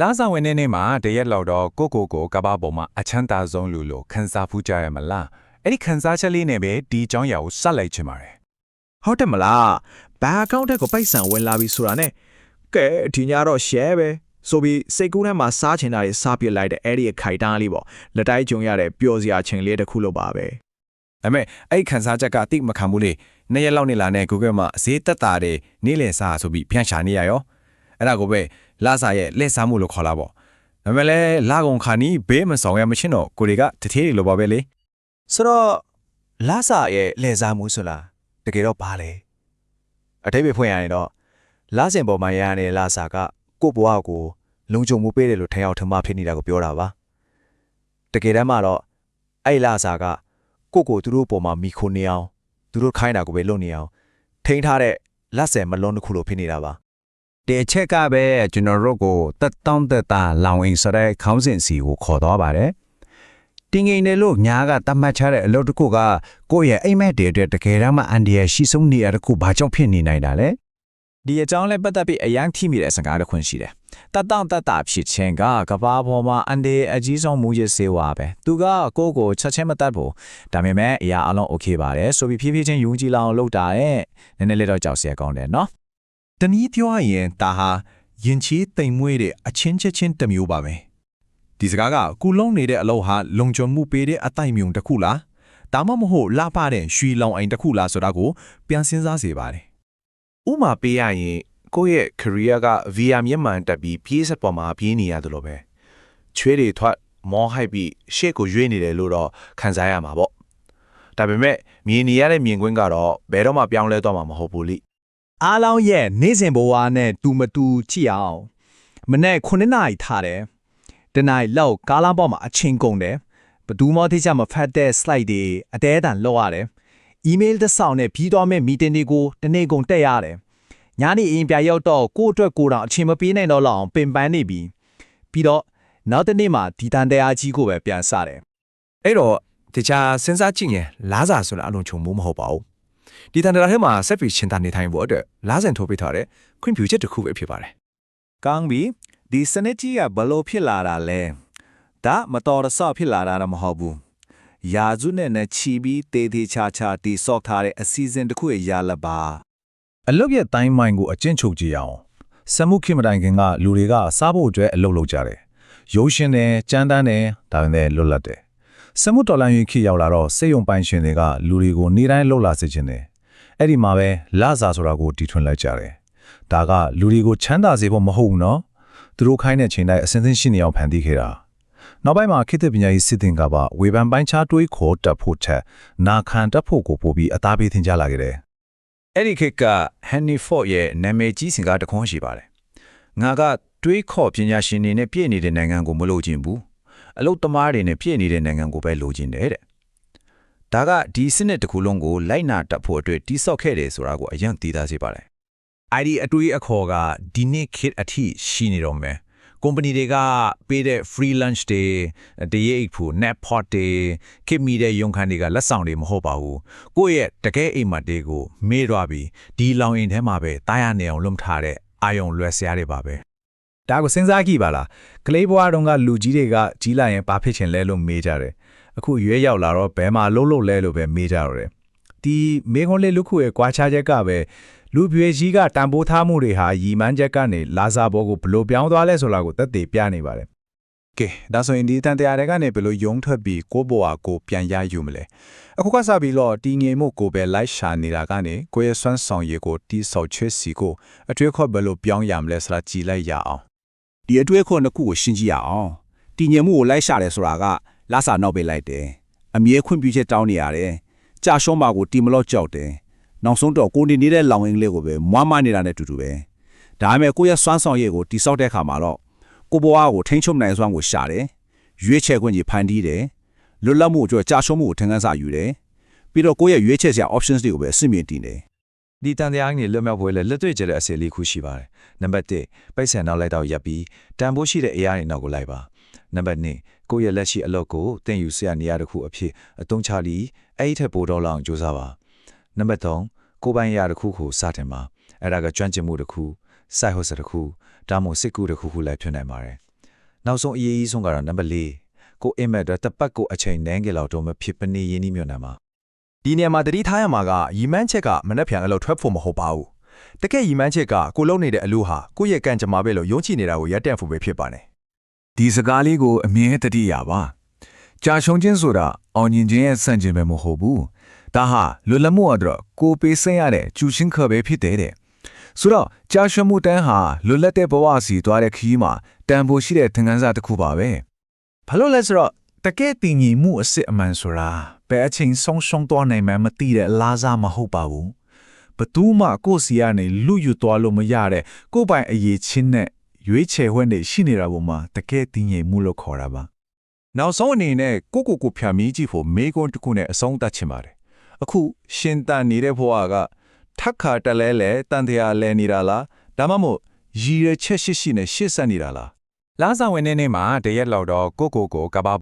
လာဆောင်ဝင်တဲ့နေ့မှာတရက်လောက်တော့ကိုကိုကိုကဘာပေါ်မှာအချမ်းသာဆုံးလူလို့ခန်းစားဖူးကြရမလားအဲ့ဒီခန်းစားချက်လေးနဲ့ပဲဒီအကြောင်းအရာကိုစလိုက်ချင်ပါတယ်ဟုတ်တယ်မလားဘန်အကောင့်တက်ကိုပိုက်ဆံဝင်လာပြီဆိုတာနဲ့ကဲဒီညတော့ share ပဲဆိုပြီးစိတ်ကူးထဲမှာစားချင်တာတွေစားပြစ်လိုက်တဲ့အဲ့ဒီအခိုက်တန်းလေးပေါ့လက်တိုက်ကြုံရတဲ့ပျော်စရာချင်းလေးတစ်ခုလို့ပါပဲဒါပေမဲ့အဲ့ဒီခန်းစားချက်ကတိတ်မခံဘူးလေနှစ်ရက်လောက်နေလာနဲ့ Google မှာဈေးတက်တာတဲ့နေ့လည်စားဆိုပြီးဖြန့်ချနေရရောအဲ့ဒါကိုပဲ လာစာရဲ့လက်စားမှုလို့ခေါ်လာပေါ့ဒါပေမဲ့လည်းလာကုန်ခါနီးဘေးမဆောင်ရမချင်းတော့ကိုတွေကတထေးတွေလိုပါပဲလေဆိုတော့လာစာရဲ့လဲစားမှုဆိုလားတကယ်တော့ဘာလဲအထိပ္ပယ်ဖွင့်ရရင်တော့လာစင်ပေါ်မှာရရတဲ့လာစာကကို့ဘဝကိုလုံခြုံမှုပေးတယ်လို့ထင်အောင်ထင်မှဖြစ်နေတာကိုပြောတာပါတကယ်တမ်းမှာတော့အဲ့လာစာကကို့ကိုသူတို့ပေါ်မှာမိခိုနေအောင်သူတို့ခိုင်းတာကိုပဲလုပ်နေအောင်ထိန်းထားတဲ့လက်ဆယ်မလုံးတစ်ခုလိုဖြစ်နေတာပါ ဒီအချက်ကပဲကျွန်တော်တို့ကိုတက်တောင့်တက်တာလောင်အိမ်ဆိုတဲ့ခေါင်းစဉ်စီကိုခေါ်သွားပါတယ်။တင်ငိန်တယ်လို့ညာကတတ်မှတ်ထားတဲ့အလုပ်တစ်ခုကကိုယ့်ရဲ့အိမ်မက်တွေအတွက်တကယ်တမ်းမှအန်ဒီရရှိဆုံးနေရာတစ်ခုဘာကြောင့်ဖြစ်နေနိုင်တာလဲ။ဒီအကြောင်းလည်းပတ်သက်ပြီးအရန်ထိမိတဲ့စကားတစ်ခွန်းရှိတယ်။တတ်တောင့်တက်တာဖြစ်ခြင်းကကဘာပေါ်မှာအန်ဒီအကြီးဆုံးမူရစေဝါပဲ။သူကကိုယ့်ကိုချက်ချင်းမတတ်ဘူး။ဒါပေမဲ့အရာအလုံး okay ပါတယ်။ဆိုပြီးဖြည်းဖြည်းချင်းယုံကြည်လာအောင်လုပ်တာရဲ့။နည်းနည်းလေးတော့ကြောက်စရာကောင်းတယ်နော်။ တနည်းပြောရရင်ဒါဟာယင်ချီတိမ်မွေးတဲ့အချင်းချက်ချင်းတစ်မျိုးပါပဲဒီစကားကကုလုံးနေတဲ့အလုပ်ဟာလုံခြုံမှုပေးတဲ့အတိုက်မြုံတစ်ခုလားဒါမှမဟုတ်လှပတဲ့ရွှီလောင်အိမ်တစ်ခုလားဆိုတာကိုပြန်စဉ်းစားစေပါတယ်ဥမာပေးရရင်ကိုယ့်ရဲ့ career က VR မျက်မှန်တက်ပြီးပြေးဆက်ပေါ်မှာပြေးနေရတယ်လို့ပဲချွေးတွေထွက်မောဟိုက်ပြီးရှေ့ကိုရွေးနေတယ်လို့တော့ခံစားရမှာပေါ့ဒါပေမဲ့မြင်နေရတဲ့မြင်ကွင်းကတော့ဘယ်တော့မှပြောင်းလဲသွားမှာမဟုတ်ဘူးလိ အားလုံးရဲ့နေ့စဉ်ဘဝနဲ့တူမတူကြည့်အောင်မနေ့9နာရီထားတယ်တနင်္လာလောက်ကားလမ်းပေါ်မှာအချင်းကုန်တယ်ဘယ်သူမှသိချမဖတ်တဲ့ slide တွေအတဲအတန်လောက်ရတယ် email တစ်စောင်နဲ့ပြီးသွားမဲ့ meeting တွေကိုတနေ့ကုန်တက်ရတယ်ညနေအင်ပြရောက်တော့ကိုယ့်အတွက်ကိုယ်တောင်အချိန်မပေးနိုင်တော့လောက်အောင်ပင်ပန်းနေပြီပြီးတော့နောက်တစ်နေ့မှာဒီတန်တရားကြီးကိုပဲပြန်စတယ်အဲ့တော့တခြားစဉ်းစားကြည့်ရင်လာစာဆိုတာအလုံးချုံမှုမဟုတ်ပါဘူး ဒီတန်တရာထဲမှာဆက်ပြီးချင်းတာနေထိုင်ဖို့အတွက်လာစင်ထိုးပေးထားတဲ့ခွင့်ပြုချက်တစ်ခုပဲဖြစ်ပါတယ်ကောင်းပြီဒီစနစ်ကြီးကဘလို့ဖြစ်လာတာလဲဒါမတော်တဆဖြစ်လာတာတော့မဟုတ်ဘူးယာဇုနဲ့နဲ့ချီပြီးတေးသေးချာချာတီဆော့ထားတဲ့အစီအစဉ်တစ်ခုရဲ့ရလပါအလုတ်ရဲ့တိုင်းမိုင်ကိုအကျဉ်းချုပ်ကြည့်အောင်စမှုခိမတိုင်ခင်ကလူတွေကစားဖို့အတွက်အလုပ်လုပ်ကြတယ်ရုပ်ရှင်တယ်ကြမ်းတမ်းတယ်ဒါပေမဲ့လွတ်လပ်တယ် စမှုတော်လန်ရင်ခေတ်ရောက်လာတော့စေယုံပိုင်ရှင်တွေကလူတွေကိုနေတိုင်းလှုပ်လာစေခြင်းတယ်အဲ့ဒီမှာပဲလာစာဆိုတာကိုတီထွင်လိုက်ကြတယ်ဒါကလူတွေကိုချမ်းသာစေဖို့မဟုတ်ဘူးနော်သူတို့ခိုင်းတဲ့ချိန်တိုင်းအစင်းစင်းရှိနေအောင်ဖန်တီးခဲ့တာနောက်ပိုင်းမှာခေတ်သစ်ပညာရေးစစ်တင်ကပါဝေဖန်ပိုင်းခြားတွေးခေါ်တက်ဖို့ချက်နာခံတက်ဖို့ကိုပို့ပြီးအသားပေးသင်ကြလာခဲ့တယ်အဲ့ဒီခေတ်က Henry Ford ရဲ့နာမည်ကြီးစင်ကားတစ်ခွန်းရှိပါတယ်ငါကတွေးခေါ်ပညာရှင်တွေနဲ့ပြည့်နေတဲ့နိုင်ငံကိုမလို့ခြင်းဘူး အလုတ်သမားတွေနဲ့ပြည့်နေတဲ့နိုင်ငံကိုပဲလိုချင်တယ်တဲ့ဒါကဒီစနစ်တစ်ခုလုံးကိုလိုက်နာတတ်ဖို့အတွက်တိဆောက်ခဲ့တယ်ဆိုတာကိုအရင်သိသားစေပါတယ် ID အတွေးအခေါ်ကဒီနေ့ခေတ်အထိရှိနေတော့မယ်ကုမ္ပဏီတွေကပေးတဲ့ free lunch တွေတရေအိတ်ဖို့ net pot တွေခေတ်မီတဲ့ရုံခန်းတွေကလက်ဆောင်တွေမဟုတ်ပါဘူးကိုယ့်ရဲ့တကယ်အိမ်မက်တွေကိုမေးတော့ပြီးဒီလောင်ရင်ထဲမှာပဲတားရနေအောင်လွတ်ထားတဲ့အာယုံလွယ်စရာတွေပါပဲ ဒါကိုစဉ်းစားကြည့်ပါလားကလေးဘွားတုန်းကလူကြီးတွေကကြီးလာရင်ဘာဖြစ်ချင်လဲလို့မေးကြတယ်အခုရွေးရောက်လာတော့ဘယ်မှာလုံးလုံးလဲလို့ပဲမေးကြတော့တယ်ဒီမေခွန်းလေးလူခုရဲ့ကွာခြားချက်ကပဲလူပြွေကြီးကတန်ဖိုးထားမှုတွေဟာရီမန်းချက်ကနေလာစာဘောကိုဘလို့ပြောင်းသွားလဲဆိုတာကိုသက်သေပြနေပါတယ်ကဲဒါဆိုရင်ဒီတန်တရားတွေကနေဘယ်လိုယုံထွက်ပြီးကိုယ့်ဘဝကိုပြန်ရယူမလဲအခုကစပြီးတော့တီငိမ်မှုကိုပဲလိုက်ရှာနေတာကနေကိုယ့်ရဲ့စွမ်းဆောင်ရည်ကိုတီးဆောက်ချွေးစီကိုအတွေ့အခေါ်ဘယ်လိုပြောင်းရမလဲဆိုတာကြည်လိုက်ရအောင် ဒီအတွေ့အခေါ်နှစ်ခုကိုရှင်းကြည့်ရအောင်တည်ငြိမ်မှုကိုလိုက်ရှာတယ်ဆိုတာကလာစာနောက်ပေးလိုက်တယ်အမြဲခွင့်ပြုချက်တောင်းနေရတယ်ကြာရှုံးပါကိုတီမလော့ကြောက်တယ်နောက်ဆုံးတော့ကိုနေနေတဲ့လောင်အင်းလေးကိုပဲမွားမနေတာနဲ့တူတူပဲဒါပေမဲ့ကိုယ့်ရဲ့စွမ်းဆောင်ရည်ကိုတိဆောက်တဲ့အခါမှာတော့ကိုဘွားကိုထိန်းချုပ်နိုင်စွမ်းကိုရှာတယ်ရွေးချယ်ခွင့်ကြီးဖန်တီးတယ်လွတ်လပ်မှုအတွက်ကြာရှုံးမှုကိုထင်ခန်းစာယူတယ်ပြီးတော့ကိုယ့်ရဲ့ရွေးချယ်စရာ options တွေကိုပဲအစစ်မြင်တည်တယ် ဒီတန်တရားကြီးလွတ်မြောက်ပွဲလဲလက်တွေ့ကျတဲ့အစီအလေးခုရှိပါတယ်နံပါတ်1ပိတ်ဆန်နောက်လိုက်တော့ရပ်ပြီးတန်ဖိုးရှိတဲ့အရာတွေနောက်ကိုလိုက်ပါနံပါတ်2ကိုယ့်ရဲ့လက်ရှိအလုပ်ကိုတင်ယူဆရာနေရာတစ်ခုအဖြစ်အသုံးချပြီးအဲ့ဒီထက်ပိုတော့လောက်အောင်ကြိုးစားပါနံပါတ်3ကိုယ်ပိုင်အရာတစ်ခုကိုစတင်ပါအဲ့ဒါကကျွမ်းကျင်မှုတစ်ခု side hustle တစ်ခုဒါမှမဟုတ်စစ်ကူတစ်ခုခုလည်းဖြစ်နိုင်ပါတယ်နောက်ဆုံးအရေးကြီးဆုံးကတော့နံပါတ်၄ကိုအိမ်မက်တော့တစ်ပတ်ကိုအချိန်နန်းကြလောက်တော့မဖြစ်ပနေရင်းနှီးမြွန်နာမှာ ဒီနေရာမှာတတိထားရမှာကရီမန်းချက်ကမနှက်ဖြန်အလုပ်ထွက်ဖို့မဟုတ်ပါဘူးတကယ်ရီမန်းချက်ကကိုလုံးနေတဲ့အလုပ်ဟာကိုယ့်ရဲ့ကံကြမ္မာပဲလို့ယုံကြည်နေတာကိုရပ်တန့်ဖို့ပဲဖြစ်ပါတယ်ဒီစကားလေးကိုအမြဲတတိရပါကြာရှုံးခြင်းဆိုတာအောင်မြင်ခြင်းရဲ့စံကျင်ပဲမဟုတ်ဘူးဒါဟာလွတ်လပ်မှုအတော့ကိုပေးစင်းရတဲ့ကျူရှင်းခပဲဖြစ်တဲ့တဲ့ဆိုတော့ကြာရှုံးမှုတန်းဟာလွတ်လပ်တဲ့ဘဝစီသွားတဲ့ခရီးမှာတန်ဖိုးရှိတဲ့သင်ခန်းစာတစ်ခုပါပဲဘာလို့လဲဆိုတော့ တကယ်တည်ငြိမ်မှုအစစ်အမှန်ဆိုတာဘယ်အချိန်ဆုံးရှုံးသွားနိုင်မှန်းမသိတဲ့အလားစားမဟုတ်ပါဘူးဘသူမှကိုယ့်စီကနေလူယူသွားလို့မရတဲ့ကိုယ့်ပိုင်အရေးချင်းနဲ့ရွေးချယ်ဝဲနေရှိနေတာပုံမှာတကယ်တည်ငြိမ်မှုလို့ခေါ်တာပါနောက်ဆုံးအနေနဲ့ကိုကိုကိုဖြာမီးကြည့်ဖို့မေကွန်းတစ်ခုနဲ့အဆုံးသတ်ချင်ပါတယ်အခုရှင်တန်နေတဲ့ဘဝကထက်ခါတလဲလဲတန်တရားလဲနေတာလားဒါမှမဟုတ်ရည်ရချက်ရှိရှိနဲ့ရှေ့ဆက်နေတာလားလာစာဝင်တဲ့နေ့မှာတရက်လောက်တော့ကိုကိုကိုကဘာ